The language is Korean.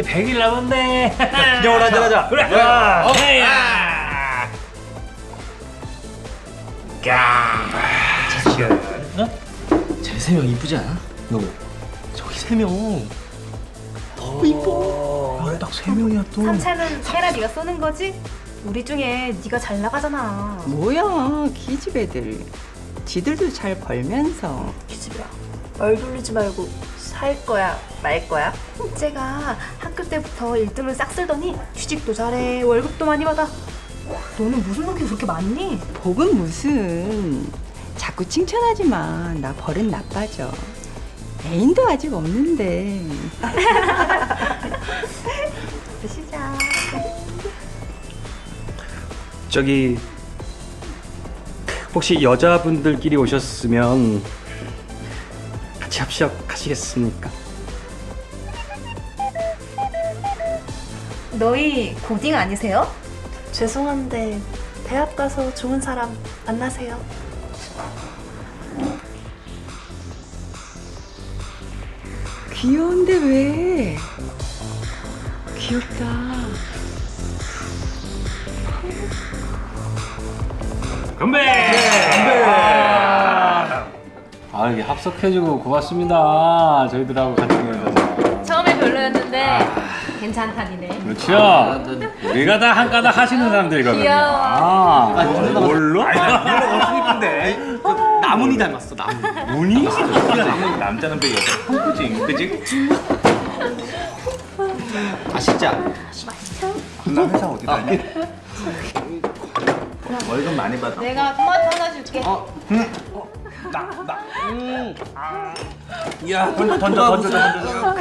이제 100일 남았네. 기념으로 한잔 하자. 그래. 야. 어, 헤야. 쟤세명 이쁘지 않아? 누구? 저기 세 명. 너무 이뻐. 딱 세 명이야 또. 삼차는 해라 네가 쏘는 거지? 우리 중에 네가 잘 나가잖아. 뭐야 기집 애들 지들도 잘 벌면서 기집애야. 말 돌리지 말고 살 거야 말 거야? 쟤가 학교 때부터 1등을 싹 쓸더니 취직도 잘해 월급도 많이 받아. 너는 무슨 돈이 그렇게 많니? 복은 무슨 자꾸 칭찬하지 마. 나 버릇 나빠져. 애인도 아직 없는데 시작. 저기 혹시 여자분들끼리 오셨으면 같이 합시하시겠습니까? 너희 고딩 아니세요? 죄송한데 대학 가서 좋은 사람 만나세요. 귀여운데 왜? 귀엽다. 건배. 아 이게 합석해주고 고맙습니다. 저희들하고 같이 해서. 처음에 별로였는데 괜찮다 니네. 그렇죠. 우리가 다 한 가닥 하시는 사람들이거든요. 귀여워. 아, 뭘로? 이쁜데. 나문이 닮았어 나문. 문이? 남자는 배 여자 한구지, 그지? 아시자. 나 회사 어디 다녀? 월급 많이 받아. 내가 토마토 하나 줄게. 야 던져 던져 던져 던져.